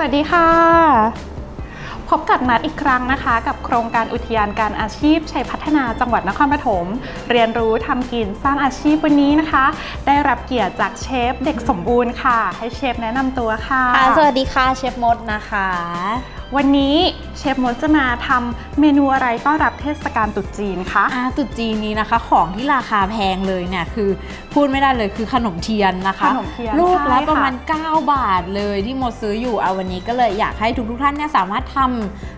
สวัสดีค่ะ พบกับนัดอีกครั้งนะคะ กับโครงการอุทยานการอาชีพชัยพัฒนาจังหวัดนครปฐมเรียนรู้ทำกินสร้างอาชีพวันนี้นะคะ ได้รับเกียรติจากเชฟเด็กสมบูรณ์ค่ะ ให้เชฟแนะนำตัวค่ะค่ะสวัสดีค่ะเชฟมดนะคะ วันนี้เชฟมดจะมาทำเมนูอะไรต้อนรับเทศกาลตรุษจีนคะอาตรุษจีนนี้นะคะ ของที่ราคาแพงเลยเนี่ยคือพูดไม่ได้เลยคือขนมเทียนนะคะขนมเทียนลูกละใช่ประมาณค่9บาทเลยที่มดซื้ออยู่เอาวันนี้ก็เลยอยากให้ทุกๆท่านเนี่ยสามารถทำสำ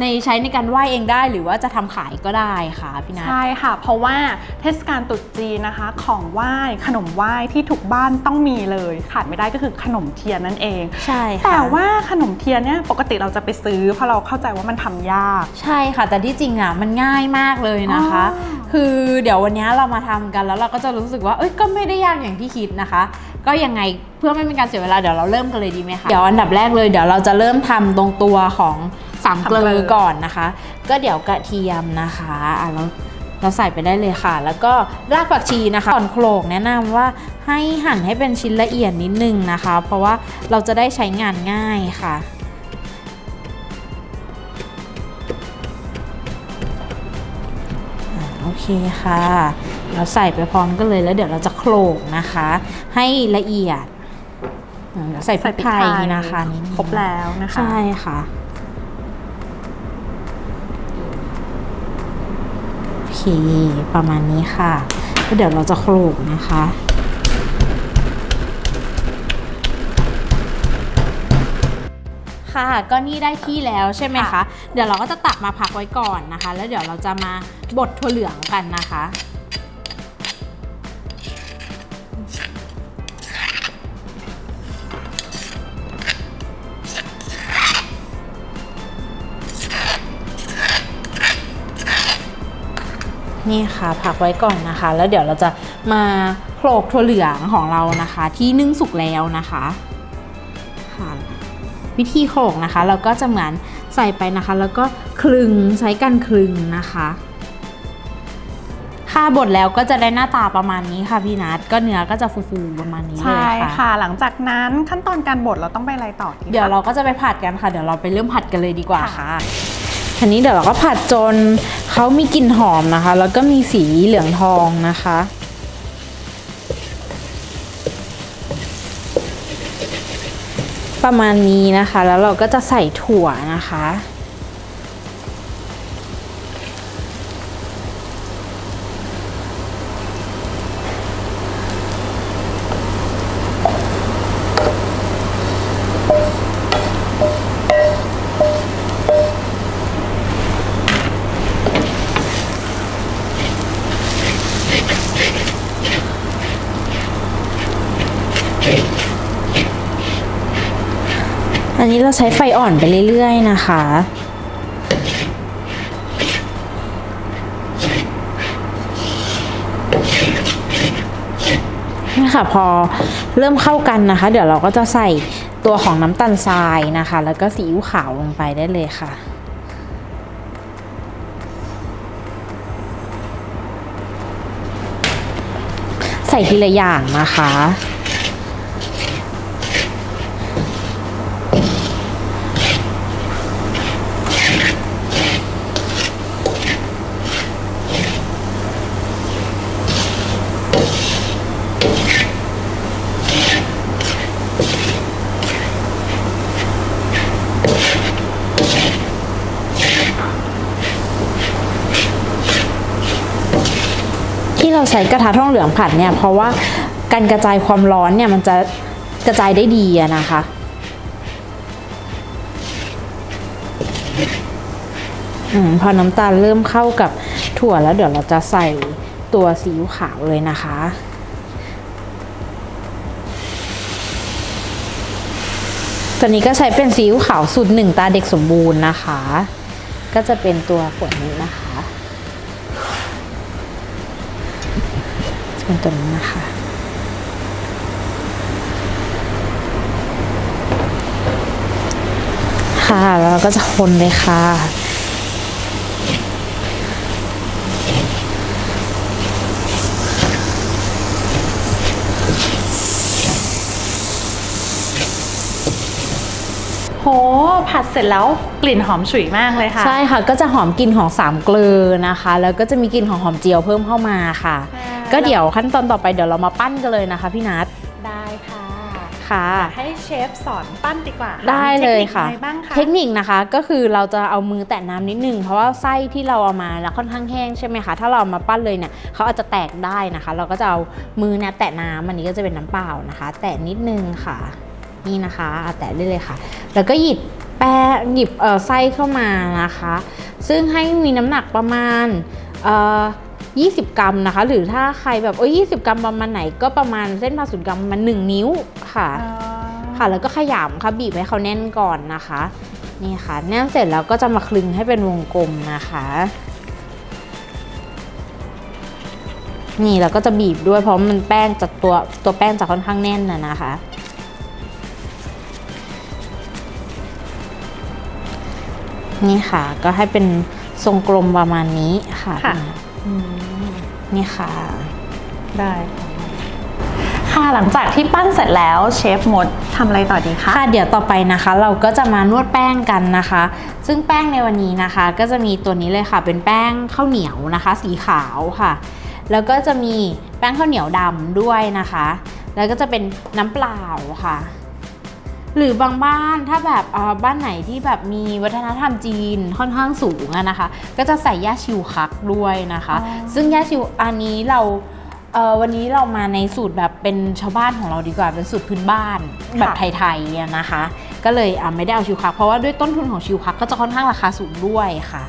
ในใช้ในการไหว้เองได้หรือว่าจะทำขายก็ได้ค่ะพี่นัทใช่ค่ะ เพราะว่าเทศกาลตรุษจีนนะคะ ของไหว้ขนมไหว้ที่ทุกบ้านต้องมีเลย ขาดไม่ได้ก็คือขนมเทียนนั่นเอง ใช่ค่ะแต่ว่าขนมเทียนเนี่ยปกติเราจะไปซื้อ เพราะเราเข้าใจว่ามันทำยาก ใช่ค่ะ แต่ที่จริงอะมันง่ายมากเลยนะคะอ๋อคือเดี๋ยววันนี้เรามาทำกันแล้วเราก็จะรู้สึกว่าเอ้ยก็ไม่ได้ยากอย่างที่คิดนะคะ ก็ยังไงเพื่อไม่เป็นการเสียเวลาเดี๋ยวเราเริ่มกันเลยดีไหมคะเดี๋ยวอันดับแรกเลยเดี๋ยวเราจะเริ่มทำตรงตัวของ สามเกลือก่อนนะคะ ก็เดี๋ยวกระเทียมนะคะอะเราเราใส่ไปได้เลยค่ะ แล้วก็รากผักชีนะคะก่อนโขลกแนะนำว่าให้หั่นให้เป็นชิ้นละเอียดนิดนึงนะคะ เพราะว่าเราจะได้ใช้งานง่ายค่ะ โอเคค่ะ เราใส่ไปพร้อมกันเลยแล้วเดี๋ยวเราจะโขลกนะคะ ให้ละเอียดอืมเดี๋ยวใส่พริกไทยนะคะนิดนึงครบแล้วนะคะ ใช่ค่ะ โอ เคประมาณนี้ค่ะแล้วเดี๋ยวเราจะโขลกนะคะค่ะก็นี่ได้ที่แล้วใช่ไหมคะค่ะเดี๋ยวเราก็จะตักมาพักไว้ก่อนนะคะ แล้วเดี๋ยวเราจะมาบดถั่วเหลืองกันนะคะ นี่ค่ะพักไว้ก่อนนะคะ แล้วเดี๋ยวเราจะมาโขลกถั่วเหลืองของเรานะคะ ที่นึ่งสุกแล้วนะคะค่ะวิธีโขลกนะคะ เราก็จะเหมือนใส่ไปนะคะ แล้วก็คลึงใช้กันคลึงนะคะค่าบดแล้วก็จะได้หน้าตาประมาณนี้ค่ะพี่นัทก็เนื้อก็จะฟูๆประมาณนี้เลใช่ยค่ะค่ะ หลังจากนั้นขั้นตอนการบดเราต้องไปอะไรต่อทีเดี๋ยวเราก็จะไปผัดกันค่ะ เดี๋ยวเราไปเริ่มผัดกันเลยดีกว่าค่ะ ทีนี้เดี๋ยวเราก็ผัดจนเขามีกลิ่นหอมนะคะ แล้วก็มีสีเหลืองทองนะคะประมาณนี้นะคะ แล้วเราก็จะใส่ถั่วนะคะ อันนี้เราใช้ไฟอ่อนไปเรื่อยๆนะคะ นี่ค่ะพอเริ่มเข้ากันนะคะ เดี๋ยวเราก็จะใส่ตัวของน้ำตาลทรายนะคะ แล้วก็ซีอิ๊วขาวลงไปได้เลยค่ะใส่ทีละอย่างนะคะ ใช้กระทะทองเหลืองผัดเนี่ยเพราะว่าการกระจายความร้อนเนี่ยมันจะกระจายได้ดีนะคะอพอน้ำตาลเริ่มเข้ากับถั่วแล้วเดี๋ยวเราจะใส่ตัวซีอิ๊วขาวเลยนะคะ ตัวนี้ก็ใช้เป็นซีอิ๊วขาวสูตรหนึ่งตาเด็กสมบูรณ์นะคะ ก็จะเป็นตัวขวดนี้นะคะ เป็นตัวนี้นะคะ ค่ะแล้วเราก็จะคนเลยค่ะคผัดเสร็จแล้วกลิ่นหอมฉุยมากเลยค่ะ ใช่ค่ะก็จะหอมกลิ่นของสามเกลือนะคะ แล้วก็จะมีกลิ่นของหอมเจียวเพิ่มเข้ามาค่ะ ใช่ ก็เดี๋ยวขั้นตอนต่อไปเดี๋ยวเรามาปั้นกันเลยนะคะพี่นัทได้ค่ะค่ะอยากให้เชฟสอนปั้นดีกว่าได้เลยค่ะมีทนิอไรบ้างคะเทคนิคนะคะก็คือเราจะเอามือแตะน้ำนิดนึงเพราะว่าไส้ที่เราเอามาแล้วค่อนข้างแห้งใช่ไหมคะถ้าเราเอามาปั้นเลยเนี่ยเขาอาจจะแตกได้นะคะ เราก็จะเอามือเนี่ยแตะน้ำอันนี้ก็จะเป็นน้ำเปล่านะคะ แตะนิดนึงค่ะ นี่นะคะอะแตะได้เลยค่ะ แล้วก็หยิบแป้งหยิบเอ่อไส้เข้ามานะคะ ซึ่งให้มีน้ำหนักประมาณเอ่อ 20 กรัมนะคะ หรือถ้าใครแบบเอ้ย20กรัมประมาณไหนก็ประมาณเส้นผ่าศูนย์กรัมประมาณ1นิ้วค่ะอ๋อค่ะ แล้วก็ขยำค่ะบีบให้เขาแน่นก่อนนะคะนี่ค่ะแน่นเสร็จแล้วก็จะมาคลึงให้เป็นวงกลมนะคะ นี่แล้วก็จะบีบด้วยเพราะมันแป้งจากตัวตัวแป้งจะค่อนข้างแน่นนะนะคะนี่ค่ะก็ให้เป็นทรงกลมประมาณนี้ค่ะค่ะอืม นี่ค่ะ ได้ค่ะค่ะหลังจากที่ปั้นเสร็จแล้วเชฟมดทำอะไรต่อดีคะค่ะเดี๋ยวต่อไปนะคะ เราก็จะมานวดแป้งกันนะคะ ซึ่งแป้งในวันนี้นะคะ ก็จะมีตัวนี้เลยค่ะ เป็นแป้งข้าวเหนียวนะคะ สีขาวค่ะ แล้วก็จะมีแป้งข้าวเหนียวดำด้วยนะคะ แล้วก็จะเป็นน้ำเปล่าค่ะ หรือบางบ้านถ้าแบบเอ่อบ้านไหนที่แบบมีวัฒนธรรมจีนค่อนข้างสูงอะนะคะ ก็จะใส่ย่าชิวคักด้วยนะคะอ๋อซึ่งย่าชิวอันนี้เราเอ่อวันนี้เรามาในสูตรแบบเป็นชาวบ้านของเราดีกว่าเป็นสูตรพื้นบ้านแบบไทยๆอะนะคะ ก็เลยอะไม่ได้เอาชิวคักเพราะว่าด้วยต้นทุนของชิวคักก็จะค่อนข้างราคาสูงด้วยค่ะ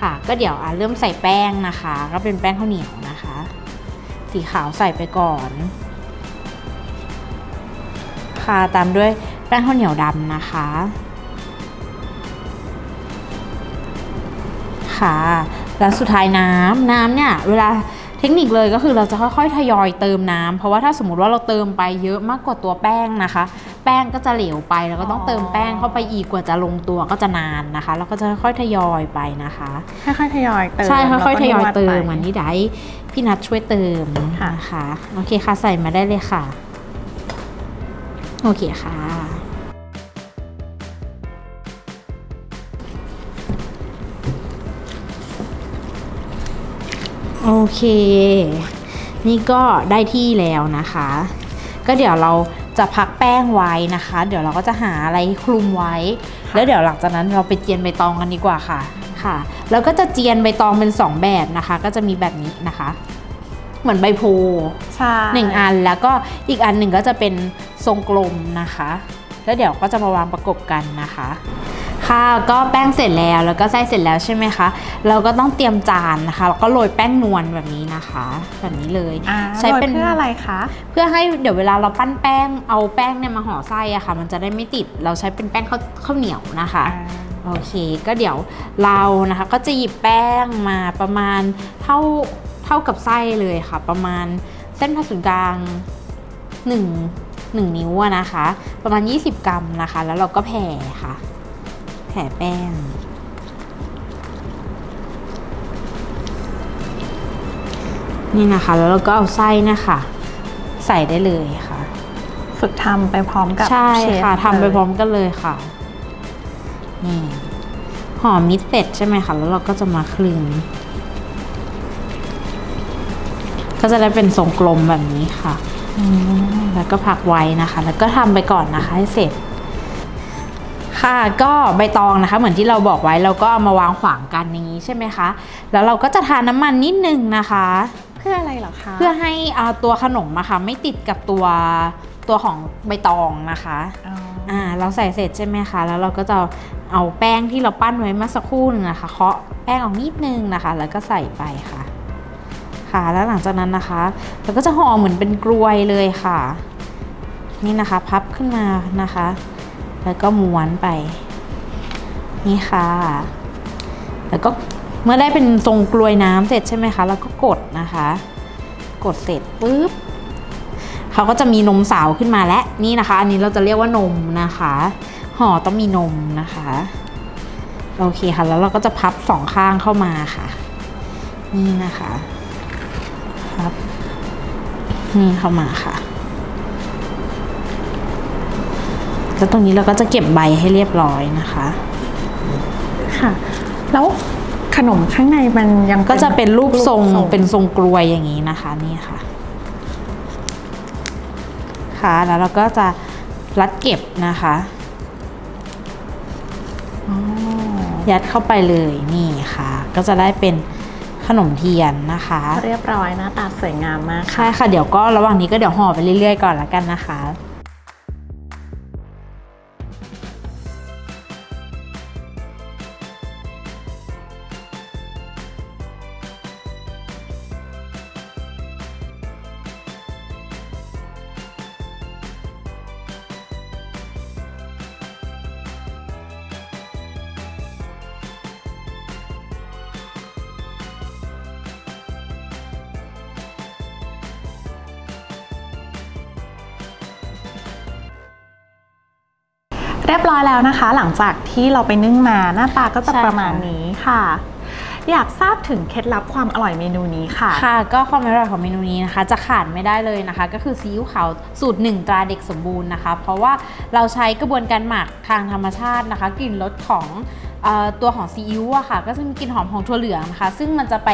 ค่ะ ก็เดี๋ยวอะเริ่มใส่แป้งนะคะ ก็เป็นแป้งข้าวเหนียวนะคะ สีขาวใส่ไปก่อน ค่ะตามด้วย แป้งข้าวเหนียวดำนะคะ ค่ะ แล้วสุดท้ายน้ำน้ำเนี่ยเวลาเทคนิคเลยก็คือเราจะค่อยๆ ทยอยเติมน้ำเพราะว่าถ้าสมมติว่าเราเติมไปเยอะมากกว่าตัวแป้งนะคะ แป้งก็จะเหลวไปแล้วก็ต้องเติมแป้งเข้าไปอีกกว่าจะลงตัวก็จะนานนะคะแล้วก็จะค่อยๆทยอยไปนะคะค่อยๆทยอยเติมใช่ค่อยๆทยอยเติมแล้วก็นวดไปอันนี้ได้พี่นัทช่วยเติมค่ะนะคะโอเคค่ะใส่มาได้เลยค่ะ โอเคค่ะ โอเค นี่ก็ได้ที่แล้วนะคะ ก็เดี๋ยวเราจะพักแป้งไว้นะคะ เดี๋ยวเราก็จะหาอะไรคลุมไว้ แล้วเดี๋ยวหลังจากนั้นเราไปเจียนใบตองกันดีกว่าค่ะค่ะ แล้วก็จะเจียนใบตองเป็นสองแบบนะคะ ก็จะมีแบบนี้นะคะ เหมือนใบโพธิ์ใช่หนึ่งอันแล้วก็อีกอันหนึ่งก็จะเป็นทรงกลมนะคะ แล้วเดี๋ยวก็จะมาวางประกบกันนะคะค่ะก็แป้งเสร็จแล้วแล้วก็ไส้เสร็จแล้วใช่ไหมคะ เราก็ต้องเตรียมจานนะคะแล้วก็โรยแป้งนวลแบบนี้นะคะ แบบนี้เลยอ่าใช้เป็นโรยเพื่ออะไรคะเพื่อให้เดี๋ยวเวลาเราปั้นแป้งเอาแป้งเนี่ยมาห่อไส้อะค่ะ มันจะได้ไม่ติดเราใช้เป็นแป้งข้าวข้าวเหนียวนะคะโอเค ก็เดี๋ยวเรานะคะก็จะหยิบแป้งมาประมาณเท่า เท่ากับไส้เลยค่ะ ประมาณเส้นผ่าศูนย์กลาง 1 1 นิ้วอะนะคะ ประมาณ 20 กรัมนะคะ แล้วเราก็แผ่ค่ะ แผ่แป้งนี่นะคะแล้วเราก็เอาไส้เนะคะ ใส่ได้เลยค่ะ ฝึกทำไปพร้อมกับใช่เชฟค่ะทำไปเลยพร้อมกันเลยค่ะนี่ห่อมิดเสร็จใช่ไหมคะแล้วเราก็จะมาคลึง ก็จะได้เป็นทรงกลมแบบนี้ค่ะอืมแล้วก็พักไว้นะคะ แล้วก็ทำไปก่อนนะคะให้เสร็จ ค่ะก็ใบตองนะคะ เหมือนที่เราบอกไว้เราก็เอามาวางขวางกันอย่างนี้ใช่ไหมคะ แล้วเราก็จะทาน้ำมันนิดนึงนะคะ เพื่ออะไรเหรอคะเพื่อให้อ่าตัวขนมอะค่ะไม่ติดกับตัวตัวของใบตองนะคะอ๋ออ่าเราใส่เสร็จใช่ไหมคะ แล้วเราก็จะเอาแป้งที่เราปั้นไว้เมื่อสักครู่หนึงนะคะเคาะแป้งออกนิดนึงนะคะ แล้วก็ใส่ไปค่ะ ค่ะ แล้วหลังจากนั้นนะคะ เราก็จะห่อเหมือนเป็นกลวยเลยค่ะ นี่นะคะพับขึ้นมานะคะ แล้วก็ม้วนไป นี่ค่ะ แล้วก็เมื่อได้เป็นทรงกลวยน้ำเสร็จใช่ไหมคะ แล้วก็กดนะคะ กดเสร็จปุ๊บเขาก็จะมีนมสาวขึ้นมาและนี่นะคะ อันนี้เราจะเรียกว่านมนะคะ ห่อต้องมีนมนะคะ โอเคค่ะ แล้วเราก็จะพับสองข้างเข้ามาค่ะ นี่นะคะ นี่เข้ามาค่ะ แล้วตรงนี้เราก็จะเก็บใบให้เรียบร้อยนะคะ ค่ะ แล้วขนมข้างในมันยังก็จะเป็นรูปทรงรูปเป็นทรงกลวยอย่างนี้นะคะ นี่ค่ะ ค่ะ แล้วเราก็จะรัดเก็บนะคะอ๋อยัดเข้าไปเลยนี่ค่ะ ก็จะได้เป็น ขนมเทียนนะคะ เรียบร้อยหน้าตาสวยงามมากค่ะใช่ค่ะ เดี๋ยวก็ระหว่างนี้ก็เดี๋ยวห่อไปเรื่อยๆก่อนละกันนะคะ เรียบร้อยแล้วนะคะ หลังจากที่เราไปนึ่งมาหน้าตาก็จะใช่ค่ะประมาณนี้ค่ะ อยากทราบถึงเคล็ดลับความอร่อยเมนูนี้ค่ะ ค่ะ ก็ความอร่อยของเมนูนี้นะคะ จะขาดไม่ได้เลยนะคะ ก็คือซีอิ๊วขาวสูตรหนึ่งตราเด็กสมบูรณ์นะคะ เพราะว่าเราใช้กระบวนการหมักทางธรรมชาตินะคะ กลิ่นรสของเออตัวของซีอิ๊วอะค่ะ ก็จะมีกลิ่นหอมของถั่วเหลืองนะคะ ซึ่งมันจะไป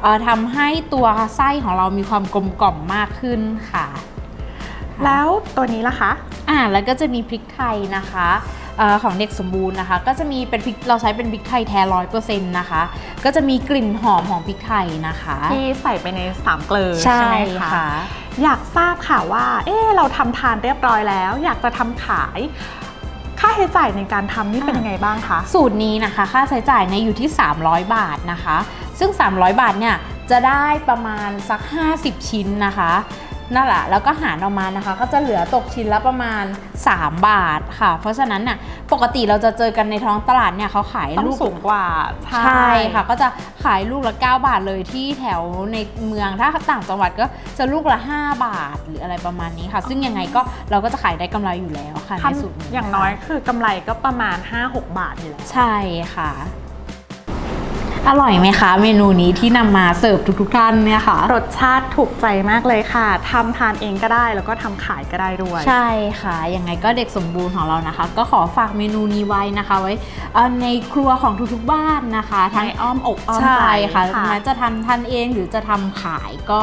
เอ่อทำให้ตัวไส้ของเรามีความกลมกล่อมมากขึ้นค่ะ แล้วตัวนี้ล่ะคะ อ่าแล้วก็จะมีพริกไทยนะคะเออของเด็กสมบูรณ์นะคะ ก็จะมีเป็นพริกเราใช้เป็นพริกไทยแท้ร้อยเปอร์เซ็นต์นะคะ ก็จะมีกลิ่นหอมของพริกไทยนะคะ ที่ใส่ไปในสามเกลือใช่ใช่ไหมคะค่ะอยากทราบค่ะว่า เอ๊ะเราทำทานเรียบร้อยแล้ว อยากจะทำขายค่าใช้จ่ายในการทำนี่เป็นยังไงบ้างคะ สูตรนี้นะคะ ค่าใช้จ่ายเนี่ยอยู่ที่ 300 บาทนะคะ ซึ่ง 300 บาทเนี่ยจะได้ประมาณสัก 50 ชิ้นนะคะ นั่นแหละแล้วก็หารออกมานะคะ ก็จะเหลือตกชิ้นละประมาณ 3 บาทค่ะ เพราะฉะนั้นน่ะปกติเราจะเจอกันในท้องตลาดเนี่ยเขาขายต้องลูกสูงกว่าใช่ค่ะ ก็จะขายลูกละ 9 บาทเลยที่แถวในเมืองถ้าต่างจังหวัดก็จะลูกละ 5 บาทหรืออะไรประมาณนี้ค่ะ ซึ่งยังไงก็เราก็จะขายได้กำไรอยู่แล้วค่ะในสูตรทำนี้อย่างน้อยคือกำไรก็ประมาณ 5-6 บาทอยู่แล้วใช่ค่ะ อร่อยไหมคะ เมนูนี้ที่นำมาเสิร์ฟทุกๆท่านเนี่ยค่ะ รสชาติถูกใจมากเลยค่ะทำทานเองก็ได้แล้วก็ทำขายก็ได้ด้วย ใช่ค่ะ ยังไงก็เด็กสมบูรณ์ของเรานะคะ ก็ขอฝากเมนูนี้ไว้นะคะ ไว้เอ่อในครัวของทุกๆบ้านนะคะ ทั้งอ้อมอกอ้อมใช่ใจค่ะ แม้จะทำทานเองหรือจะทำขายก็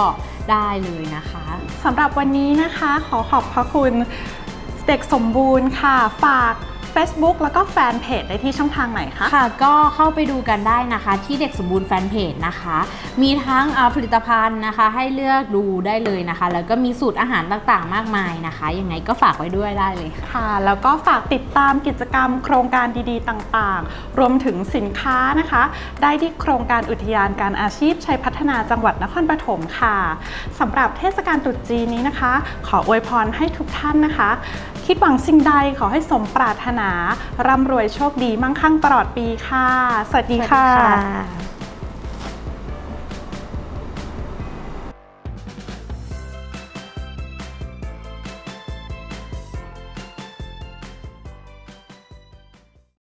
ได้เลยนะคะ สำหรับวันนี้นะคะ ขอขอบพระคุณเด็กสมบูรณ์ค่ะ ฝาก Facebook แล้วก็แฟนเพจได้ที่ช่องทางไหนคะ ค่ะก็เข้าไปดูกันได้นะคะที่เด็กสมบูรณ์แฟนเพจนะคะ มีทั้งเอ่อผลิตภัณฑ์นะคะ ให้เลือกดูได้เลยนะคะ แล้วก็มีสูตรอาหารต่างๆ มากมายนะคะยังไงก็ฝากไว้ด้วยได้เลยค่ะค่ะ แล้วก็ฝากติดตามกิจกรรมโครงการดีๆ ต่างๆ รวมถึงสินค้านะคะ ได้ที่โครงการอุทยานการอาชีพชัยพัฒนาจังหวัดนครปฐมค่ะสำหรับเทศกาลตรุษจีนนี้นะคะ ขออวยพรให้ทุกท่านนะคะ คิดหวังสิ่งใดขอให้สมปรารถนา ร่ำรวยโชคดีมั่งคั่งตลอดปีค่ะ สวัสดีค่ะ